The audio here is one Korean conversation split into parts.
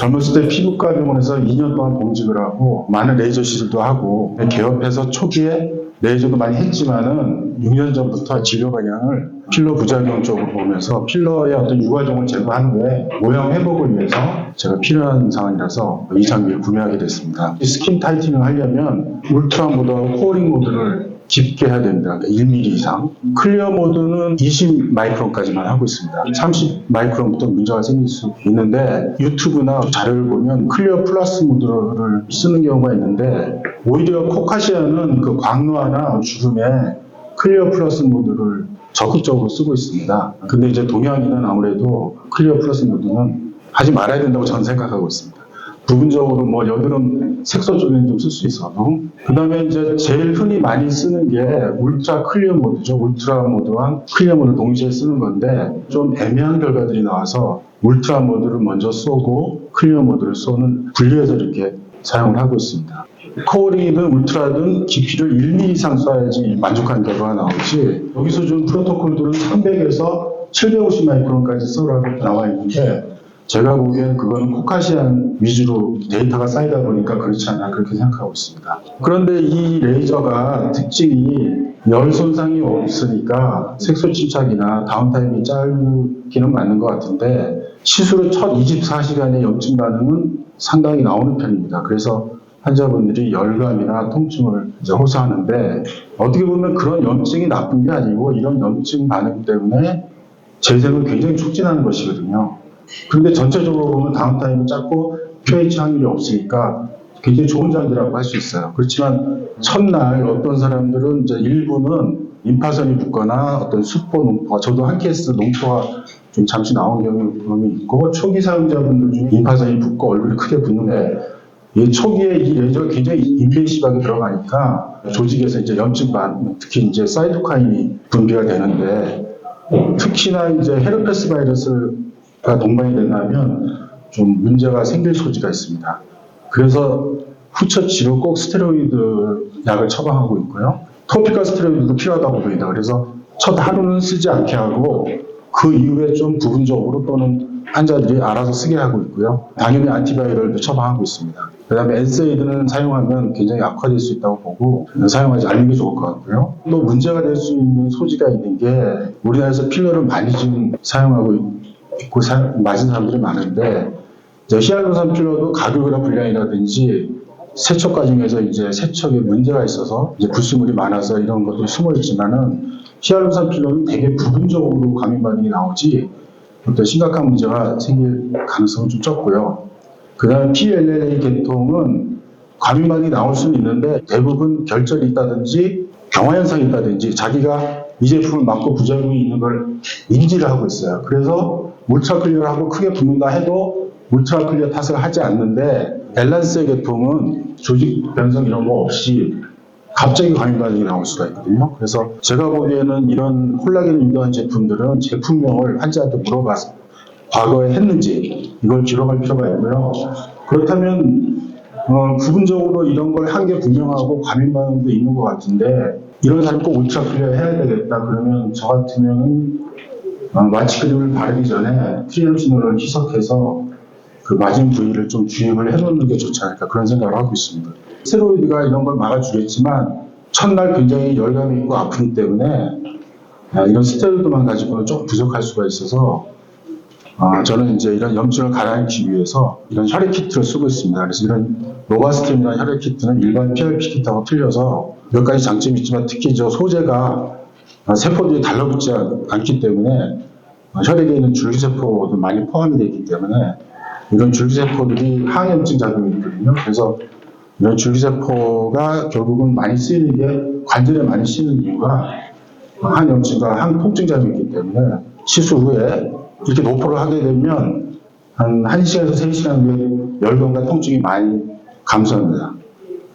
젊었을 때 피부과 병원에서 2년 동안 공직을 하고 많은 레이저 시술도 하고 개업해서 초기에 레이저도 많이 했지만은 6년 전부터 진료 방향을 필러 부작용 쪽으로 보면서 필러의 어떤 유과종을 제거한 후에 모양 회복을 위해서 제가 필요한 상황이라서 이 장비를 구매하게 됐습니다. 이 스킨 타이팅을 하려면 울트라 모드와 코어링 모드를 깊게 해야 됩니다. 그러니까 1mm 이상. 클리어 모드는 20 마이크론까지만 하고 있습니다. 30 마이크론부터 문제가 생길 수 있는데 유튜브나 자료를 보면 클리어 플러스 모드를 쓰는 경우가 있는데 오히려 코카시아는 그 광노화나 주름에 클리어 플러스 모드를 적극적으로 쓰고 있습니다. 근데 이제 동양인은 아무래도 클리어 플러스 모드는 하지 말아야 된다고 저는 생각하고 있습니다. 부분적으로 뭐 여드름 색소 쪽에는 좀 쓸 수 있어도 그 다음에 이제 제일 흔히 많이 쓰는 게 울트라 클리어 모드죠. 울트라 모드와 클리어 모드 동시에 쓰는 건데 좀 애매한 결과들이 나와서 울트라 모드를 먼저 쏘고 클리어 모드를 쏘는 분리해서 이렇게 사용을 하고 있습니다. 코어링이든 울트라든 깊이를 1mm 이상 쏴야지 만족한 결과가 나오지. 여기서 준 프로토콜들은 300에서 750 마이크론까지 쏘라고 나와 있는데 제가 보기엔 그건 코카시안 위주로 데이터가 쌓이다 보니까 그렇지 않나 그렇게 생각하고 있습니다. 그런데 이 레이저가 특징이 열 손상이 없으니까 색소 침착이나 다운타임이 짧기는 맞는 것 같은데 시술의 첫 24시간의 염증 반응은 상당히 나오는 편입니다. 그래서 환자분들이 열감이나 통증을 호소하는데 어떻게 보면 그런 염증이 나쁜 게 아니고 이런 염증 반응 때문에 재생을 굉장히 촉진하는 것이거든요. 그런데 전체적으로 보면 다운타임이 짧고 pH 확률이 없으니까 굉장히 좋은 장비라고 할 수 있어요. 그렇지만 첫날 어떤 사람들은 이제 일부는 임파선이 붙거나 어떤 수포 농포가 저도 한 케이스 농포가 좀 잠시 나온 경험이 있고 초기 사용자분들 중에 임파선이 붙고 얼굴이 크게 붙는데 이 초기에 이 레이저가 굉장히 인베이시브하게 들어가니까 조직에서 이제 염증 반 특히 이제 사이토카인이 분비가 되는데 특히나 이제 헤르페스 바이러스 가 동반이 된다면 좀 문제가 생길 소지가 있습니다. 그래서 후처 치료 꼭 스테로이드 약을 처방하고 있고요. 토피컬 스테로이드도 필요하다고 보입니다. 그래서 첫 하루는 쓰지 않게 하고 그 이후에 좀 부분적으로 또는 환자들이 알아서 쓰게 하고 있고요. 당연히 안티바이럴도 처방하고 있습니다. 그 다음에 엔세이드는 사용하면 굉장히 악화될 수 있다고 보고 사용하지 않는 게 좋을 것 같고요. 또 문제가 될 수 있는 소지가 있는 게 우리나라에서 필러를 많이 지금 사용하고 있 고 사- 맞은 사람들이 많은데 이제 히알루론 필러도 가격이나 분량이라든지 세척 과정에서 이제 세척에 문제가 있어서 이제 불순물이 많아서 이런 것들이 숨어 있지만은 히알루론 필러는 되게 부분적으로 감염 반응이 나오지 어떤 심각한 문제가 생길 가능성은 좀 적고요. 그 다음에 PLLA 계통은 감염 반응이 나올 수는 있는데 대부분 결절이 있다든지 경화 현상이 있다든지 자기가 이 제품을 맞고 부작용이 있는 걸 인지를 하고 있어요. 그래서 울트라 클리어를 하고 크게 붓는다 해도 울트라 클리어 탓을 하지 않는데 밸런스의 계통은 조직 변성 이런 거 없이 갑자기 감염 반응이 나올 수가 있거든요. 그래서 제가 보기에는 이런 콜라겐을 유도한 제품들은 제품명을 환자한테 물어봐서 과거에 했는지 이걸 기록할 필요가 있고요. 그렇다면 어, 부분적으로 이런 걸 한 게 분명하고 감염 반응도 있는 것 같은데 이런 사람 꼭 울트라 클리어 해야 되겠다 그러면 저 같으면은 어, 마취 크림을 바르기 전에 트리암시놀을 희석해서 그 맞은 부위를 좀 주입을 해놓는 게 좋지 않을까 그런 생각을 하고 있습니다. 스테로이드가 이런 걸 막아주겠지만 첫날 굉장히 열감이 있고 아프기 때문에 아, 이런 스테로이드만 가지고는 조금 부족할 수가 있어서 아, 저는 이제 이런 염증을 가라앉히기 위해서 이런 혈액 키트를 쓰고 있습니다. 그래서 이런 로바스틴이나 혈액 키트는 일반 PRP 키트하고 틀려서 몇 가지 장점이 있지만 특히 저 소재가 아, 세포들이 달라붙지 않- 않기 때문에 아, 혈액에 있는 줄기세포도 많이 포함이 되어 있기 때문에 이런 줄기세포들이 항염증 작용이 있거든요. 그래서 이런 줄기세포가 결국은 많이 쓰이는 게 관절에 많이 쓰이는 이유가 항염증과 항통증 작용이 있기 때문에 시술 후에 이렇게 노포를 하게 되면 한 1시간에서 3시간 후에 열감과 통증이 많이 감소합니다.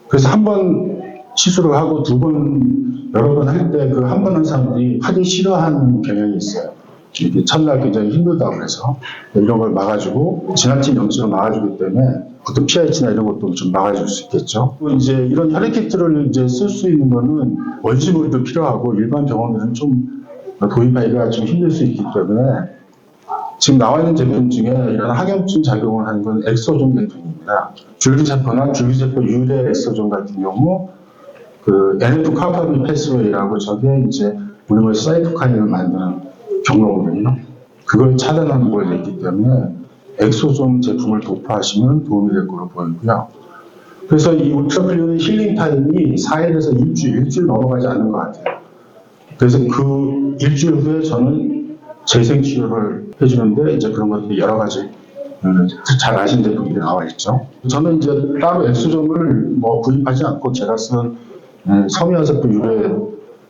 그래서 한 번 시술을 하고 두 번, 여러 번 할 때 그 한 번 한 사람들이 하기 싫어하는 경향이 있어요. 이게 첫날 굉장히 힘들다고 해서 이런 걸 막아주고 지나친 염증을 막아주기 때문에 어떤 pH나 이런 것도 좀 막아줄 수 있겠죠. 또 이제 이런 혈액 키트를 이제 쓸 수 있는 거는 원시물도 필요하고 일반 병원들은 좀 도입하기가 좀 힘들 수 있기 때문에 지금 나와 있는 제품 중에 이런 항염증 작용을 하는 건 엑소존 제품입니다. 줄기세포나 줄기세포 유래 엑소존 같은 경우 그 NF 카파비 패스웨이라고 저게 이제 우리말 사이토카인을 만드는 경로거든요. 그걸 차단하는 걸 있기 때문에 엑소존 제품을 도포하시면 도움이 될 거로 보이고요. 그래서 이 울트라클리오는 힐링 타임이 4일에서 일주일, 일주일 넘어가지 않는 것 같아요. 그래서 그 일주일 후에 저는 재생 치료를 해주는데 이제 그런 것들이 여러 가지 음, 잘 아시는 제품들이 나와 있죠. 저는 이제 따로 엑소점을 뭐 구입하지 않고 제가 쓴 음, 섬유화세포 유래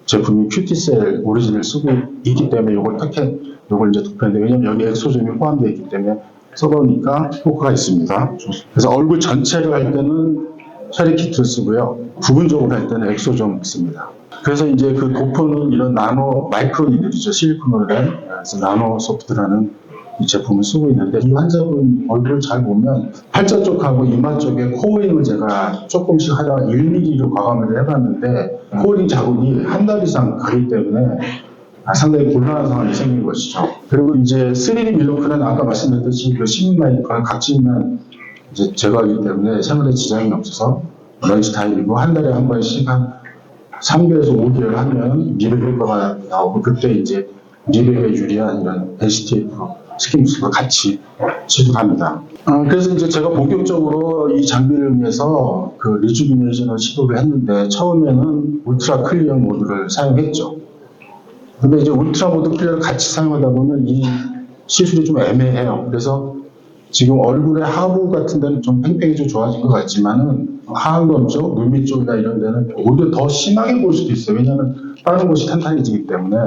제품이 큐티셀 오리진을 쓰고 있기 때문에 이걸 택해 이걸 이제 도표했는데 왜냐면 여기 엑소점이 포함되어 있기 때문에 써보니까 효과가 있습니다. 그래서 얼굴 전체를 할 때는 체리 키트를 쓰고요. 부분적으로 할 때는 엑소점 씁니다. 그래서 이제 그 도포는 이런 나노 마이크로니들이죠. 실리콘으로 된 그래서 나노 소프트라는 이 제품을 쓰고 있는데 이 환자분 얼굴을 잘 보면 팔자 쪽하고 이마 쪽에 코어링을 제가 조금씩 하다가 1mm로 과감을 해봤는데 코어링 자국이 한 달 이상 가기 때문에 아, 상당히 곤란한 상황이 생긴 것이죠. 그리고 이제 3D 밀로크는 아까 말씀드렸듯이 그 시민마이크와 각질만 이제 제거하기 때문에 생활에 지장이 없어서 런치 타임이고 한 달에 한 번씩 한 3개월에서 5개월 하면 미백 효과가 나오고 그때 이제 미백에 유리한 이런 NCTF 스킨무스가 같이 시술합니다. 아, 그래서 이제 제가 본격적으로 이 장비를 위해서 그 리주비네이션을 시도를 했는데 처음에는 울트라 클리어 모드를 사용했죠. 근데 이제 울트라 모드 클리어를 같이 사용하다 보면 이 시술이 좀 애매해요. 그래서 지금 얼굴의 하부 같은 데는 좀 팽팽히 좀 좋아진 것 같지만은 하안검 쪽, 눈밑 쪽이나 이런 데는 오히려 더 심하게 볼 수도 있어요. 왜냐하면 다른 곳이 탄탄해지기 때문에.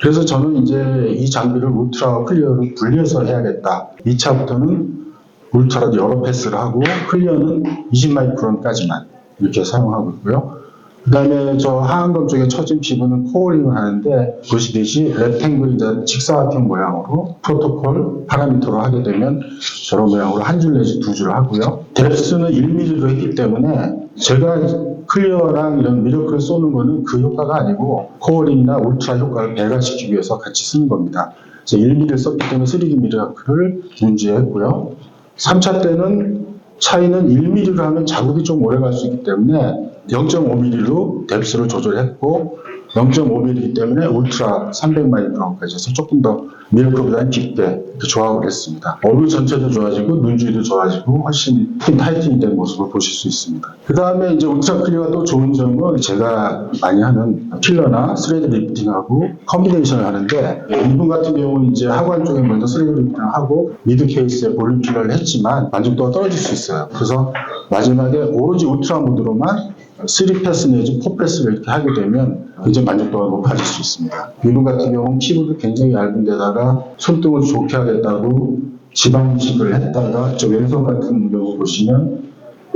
그래서 저는 이제 이 장비를 울트라 클리어로 분리해서 해야겠다. 2차부터는 울트라 여러 패스를 하고 클리어는 20마이크론까지만 이렇게 사용하고 있고요. 그 다음에 저 하안검 쪽에 처진 피부는 코어링을 하는데 보시듯이 렉탱글 이제 직사각형 모양으로 프로토콜 파라미터로 하게 되면 저런 모양으로 한 줄 내지 두 줄 하고요. 뎁스는 1mm로 했기 때문에 제가 클리어랑 이런 미러클을 쏘는 거는 그 효과가 아니고 코어링이나 울트라 효과를 배가시키기 위해서 같이 쓰는 겁니다. 그래서 1mm를 썼기 때문에 3D 미러클을 문제했고요. 3차 때는 차이는 1mm로 하면 자국이 좀 오래 갈 수 있기 때문에 0.5mm로 뎁스를 조절했고 0.5mm이기 때문에 울트라 300마이크론까지 해서 조금 더 밀크보다는 깊게 조합을 했습니다. 얼굴 전체도 좋아지고 눈 주위도 좋아지고 훨씬 핀 타이팅이 된 모습을 보실 수 있습니다. 그 다음에 이제 울트라 클리어가 또 좋은 점은 제가 많이 하는 필러나 스레드 리프팅하고 컴비네이션을 하는데 이분 같은 경우는 이제 하관 쪽에 먼저 스레드 리프팅을 하고 미드 케이스에 볼륨 필러를 했지만 만족도가 떨어질 수 있어요. 그래서 마지막에 오로지 울트라 모드로만 3패스 내지 4패스를 이렇게 하게 되면 굉장히 만족도가 높아질 수 있습니다. 이분 같은 경우는 피부도 굉장히 얇은 데다가 손등을 좋게 하겠다고 지방 이식을 했다가 저 왼손 같은 경우 보시면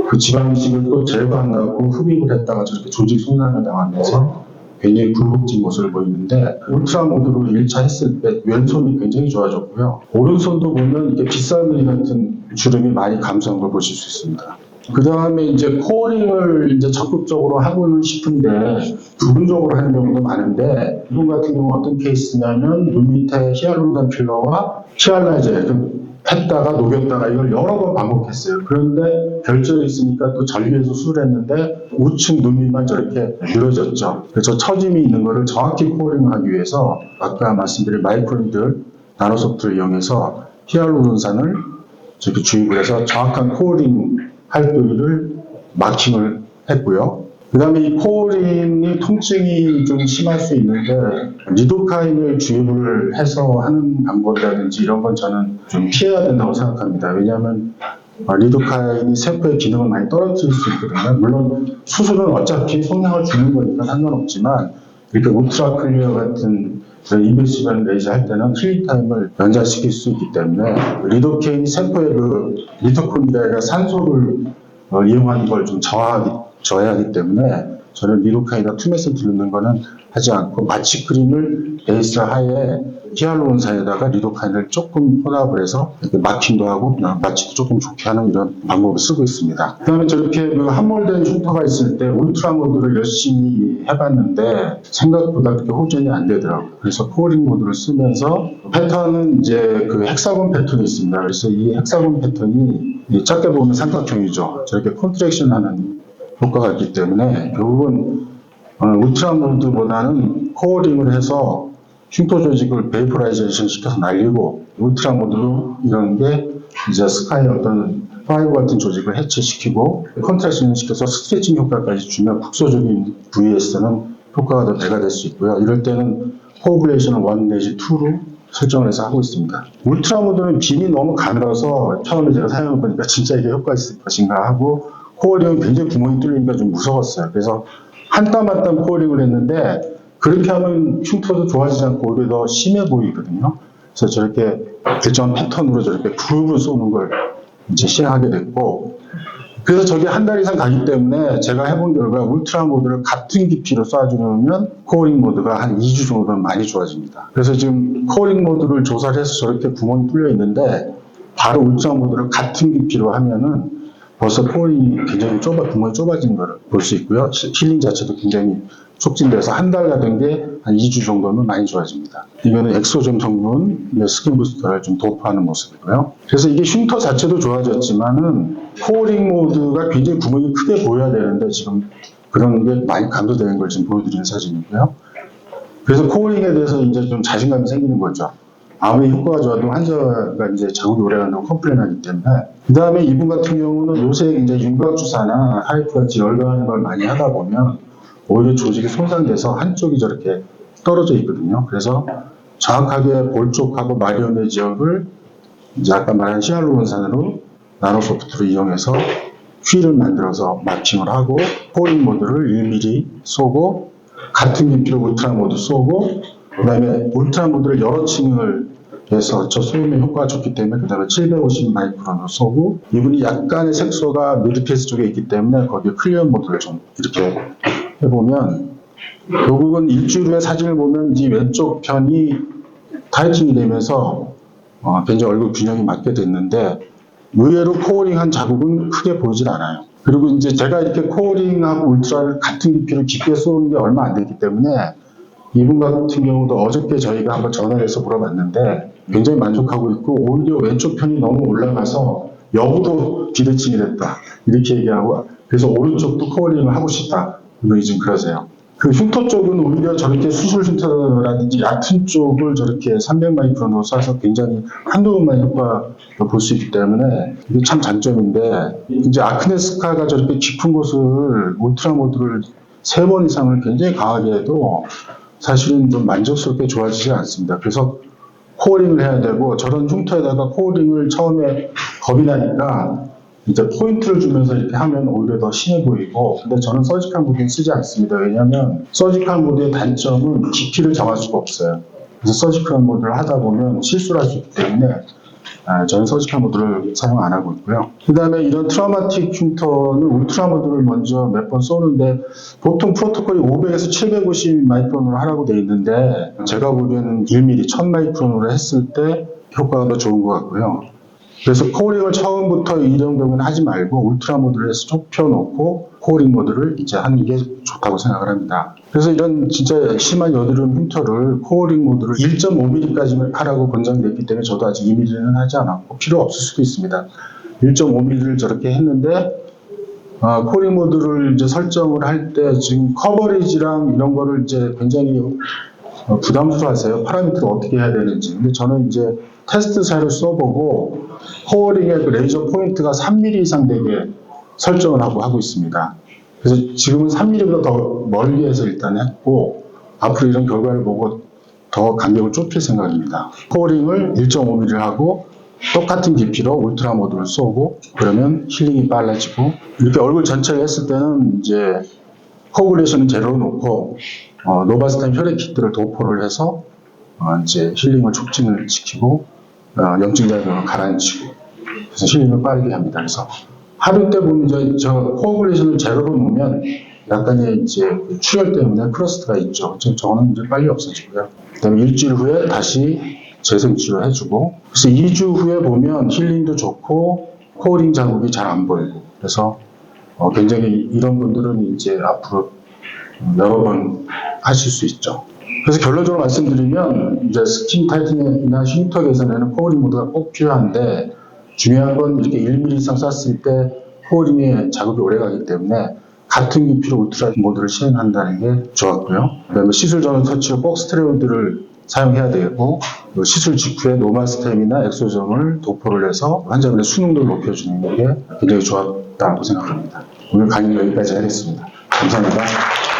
그 지방 이식을 또 제거한다고 흡입을 했다가 저렇게 조직 손상을 당하면서 굉장히 굴곡진 모습을 보이는데 울트라 모드로 1차 했을 때 왼손이 굉장히 좋아졌고요. 오른손도 보면 이렇게 빗살무늬 같은 주름이 많이 감소한 걸 보실 수 있습니다. 그 다음에 이제 코어링을 이제 적극적으로 하고는 싶은데 부분적으로 하는 경우도 많은데 이분 같은 경우 어떤 케이스냐면 눈 밑에 히알루론 필러와 히알라제 그 했다가 녹였다가 이걸 여러 번 반복했어요. 그런데 결절이 있으니까 또 전리에서 수술했는데 우측 눈 밑만 저렇게 늘어졌죠. 그래서 처짐이 있는 거를 정확히 코어링하기 위해서 아까 말씀드린 마이크로니들 나노소프트를 이용해서 히알루론산을 저렇게 주입을 해서 정확한 코어링 활동을 마킹을 했고요. 그 다음에 이 코어링이 통증이 좀 심할 수 있는데 리도카인을 주입을 해서 하는 방법이라든지 이런 건 저는 좀 피해야 된다고 생각합니다. 왜냐하면 어, 리도카인이 세포의 기능을 많이 떨어뜨릴 수 있거든요. 물론 수술은 어차피 성능을 주는 거니까 상관없지만 이렇게 울트라 클리어 같은 이베시반 레이저 할 때는 힐링 타임을 연장시킬 수 있기 때문에 리도케인이 세포의 그 미토콘드리아가 산소를 어, 이용하는 걸 좀 저하기, 저해하기 때문에 저는 리도카이나 투메센트 넣는 거는 하지 않고 마취 크림을 베이스 하에 히알루론산에다가 리도카인을 조금 혼합을 해서 마킹도 하고 마취도 조금 좋게 하는 이런 방법을 쓰고 있습니다. 그다음에 저렇게 그 함몰된 흉터가 있을 때 울트라 모드를 열심히 해봤는데 생각보다 그렇게 호전이 안 되더라고요. 그래서 코어링 모드를 쓰면서 패턴은 이제 그 헥사곤 패턴이 있습니다. 그래서 이 헥사곤 패턴이 이 작게 보면 삼각형이죠. 저렇게 컨트랙션 하는 효과가 있기 때문에 결국은 어, 울트라 모드보다는 코어링을 해서 흉터 조직을 베이퍼라이제이션 시켜서 날리고 울트라 모드로 이런 게 이제 스카이 어떤 파이브 같은 조직을 해체시키고 컨트랙션 시켜서 스트레칭 효과까지 주면 국소적인 부위에서는 효과가 더 배가 될 수 있고요. 이럴 때는 코어블레이션을 1 내지 2로 설정을 해서 하고 있습니다. 울트라 모드는 빔이 너무 가늘어서 처음에 제가 사용해 보니까 진짜 이게 효과 있을 것인가 하고 코어링은 굉장히 구멍이 뚫리니까 좀 무서웠어요. 그래서 한 땀 한땀 코어링을 했는데 그렇게 하면 흉터도 좋아지지 않고 오히려 더 심해 보이거든요. 그래서 저렇게 일정한 패턴으로 저렇게 그룹을 쏘는 걸 이제 시행하게 됐고 그래서 저게 한 달 이상 가기 때문에 제가 해본 결과 울트라 모드를 같은 깊이로 쏴주면 코어링 모드가 한 2주 정도는 많이 좋아집니다. 그래서 지금 코어링 모드를 조사를 해서 저렇게 구멍이 뚫려 있는데 바로 울트라 모드를 같은 깊이로 하면은 벌써 코어링이 굉장히 좁아, 구멍이 좁아진 걸 볼 수 있고요. 히- 힐링 자체도 굉장히 촉진돼서 한 달 가던 게한 2주 정도는 많이 좋아집니다. 이거는 엑소점 성분, 네, 스킨 부스터를 좀 도포하는 모습이고요. 그래서 이게 흉터 자체도 좋아졌지만은 코어링 모드가 굉장히 구멍이 크게 보여야 되는데 지금 그런 게 많이 감소되는 걸 지금 보여드리는 사진이고요. 그래서 코어링에 대해서 이제 좀 자신감이 생기는 거죠. 아무리 효과가 좋아도 환자가 이제 자국이 오래 간다고 컴플레인하기 때문에 그 다음에 이분 같은 경우는 요새 이제 윤곽 주사나 하이프 같이 열거하는 걸 많이 하다 보면 오히려 조직이 손상돼서 한쪽이 저렇게 떨어져 있거든요. 그래서 정확하게 볼 쪽하고 마리오네 지역을 이제 아까 말한 히알루론산으로 나노소프트를 이용해서 휠을 만들어서 마킹을 하고 포링 모드를 1mm 쏘고 같은 깊이로 울트라 모드 쏘고 그 다음에 울트라 모드를 여러 층을 해서 저 소음의 효과가 좋기 때문에 그 다음에 750 마이크론으로 쏘고 이분이 약간의 색소가 미드피스 쪽에 있기 때문에 거기에 클리어 모드를 좀 이렇게 해보면 결국은 일주일 후에 사진을 보면 이 왼쪽 편이 타이팅이 되면서 어, 굉장히 얼굴 균형이 맞게 됐는데 의외로 코어링한 자국은 크게 보이질 않아요. 그리고 이제 제가 이렇게 코어링하고 울트라를 같은 깊이로 깊게 쏘는 게 얼마 안 되기 때문에 이분 같은 경우도 어저께 저희가 한번 전화를 해서 물어봤는데 굉장히 만족하고 있고 오히려 왼쪽 편이 너무 올라가서 여부도 비대칭이 됐다 이렇게 얘기하고 그래서 오른쪽도 코어링을 하고 싶다 분이 지금 그러세요. 그 흉터 쪽은 오히려 저렇게 수술 흉터라든지 얕은 쪽을 저렇게 300 마이크론으로 쏴서 굉장히 한두 번만 효과를 볼 수 있기 때문에 이게 참 장점인데 이제 아크네스카가 저렇게 깊은 곳을 울트라 모드를 세 번 이상을 굉장히 강하게 해도 사실은 좀 만족스럽게 좋아지지 않습니다. 그래서 코어링을 해야 되고 저런 흉터에다가 코어링을 처음에 겁이 나니까 이제 포인트를 주면서 이렇게 하면 오히려 더 심해 보이고 근데 저는 서지컬 모드는 쓰지 않습니다. 왜냐하면 서지컬 모드의 단점은 깊이를 정할 수가 없어요. 그래서 서지컬 모드를 하다 보면 실수를 할 수 있기 때문에 아, 저는 서지컬 모드를 사용 안 하고 있고요. 그 다음에 이런 트라우마틱 흉터는 울트라 모드를 먼저 몇 번 쏘는데 보통 프로토콜이 500에서 750 마이크론으로 하라고 돼 있는데 제가 보기에는 1mm, 1000 마이크론으로 했을 때 효과가 더 좋은 것 같고요. 그래서 코어링을 처음부터 이런 경우는 하지 말고 울트라 모드를 해서 좁혀놓고 코어링 모드를 이제 하는 게 좋다고 생각을 합니다. 그래서 이런 진짜 심한 여드름 흉터를 코어링 모드를 1.5mm까지 하라고 권장됐기 때문에 저도 아직 2mm는 하지 않았고 필요 없을 수도 있습니다. 1.5mm를 저렇게 했는데 아, 코어링 모드를 이제 설정을 할 때 지금 커버리지랑 이런 거를 이제 굉장히 어, 부담스러워하세요. 파라미터를 어떻게 해야 되는지. 근데 저는 이제 테스트 사를 써보고 코어링의 그 레이저 포인트가 3mm 이상 되게 설정을 하고 하고 있습니다. 그래서 지금은 3mm보다 더 멀리해서 일단 했고 앞으로 이런 결과를 보고 더 간격을 좁힐 생각입니다. 코어링을 1.5mm 하고 똑같은 깊이로 울트라 모드를 쏘고 그러면 힐링이 빨라지고 이렇게 얼굴 전체를 했을 때는 이제 코어글레이션은 제로로 놓고 어, 노바스탄 혈액 키트를 도포를 해서 어, 이제 힐링을 촉진을 시키고 어, 염증 작용을 가라앉히고 그래서 힐링을 빠르게 합니다. 그래서 하루 때 보면 이제 저 코어글레이션을 제로로 놓으면 약간의 이제 그 출혈 때문에 크러스트가 있죠. 저- 저거는 이제 빨리 없어지고요. 그다음에 일주일 후에 다시 재생 치료 해주고 그래서 2주 후에 보면 힐링도 좋고 코어링 자국이 잘 안 보이고 그래서 어, 굉장히 이런 분들은 이제 앞으로 여러 번 하실 수 있죠. 그래서 결론적으로 말씀드리면 이제 스킨 타이트닝이나 흉터 개선에는 코어링 모드가 꼭 필요한데 중요한 건 이렇게 1mm 이상 쐈을 때 코어링에 자극이 오래 가기 때문에 같은 깊이로 울트라 모드를 시행한다는 게 좋았고요. 그다음에 시술 전후 터치 스테로이드를 사용해야 되고 그 시술 직후에 노마스템이나 엑소점을 도포를 해서 환자분의 수능도를 높여주는 게 굉장히 좋았다고 생각합니다. 오늘 강의 여기까지 하겠습니다. 감사합니다.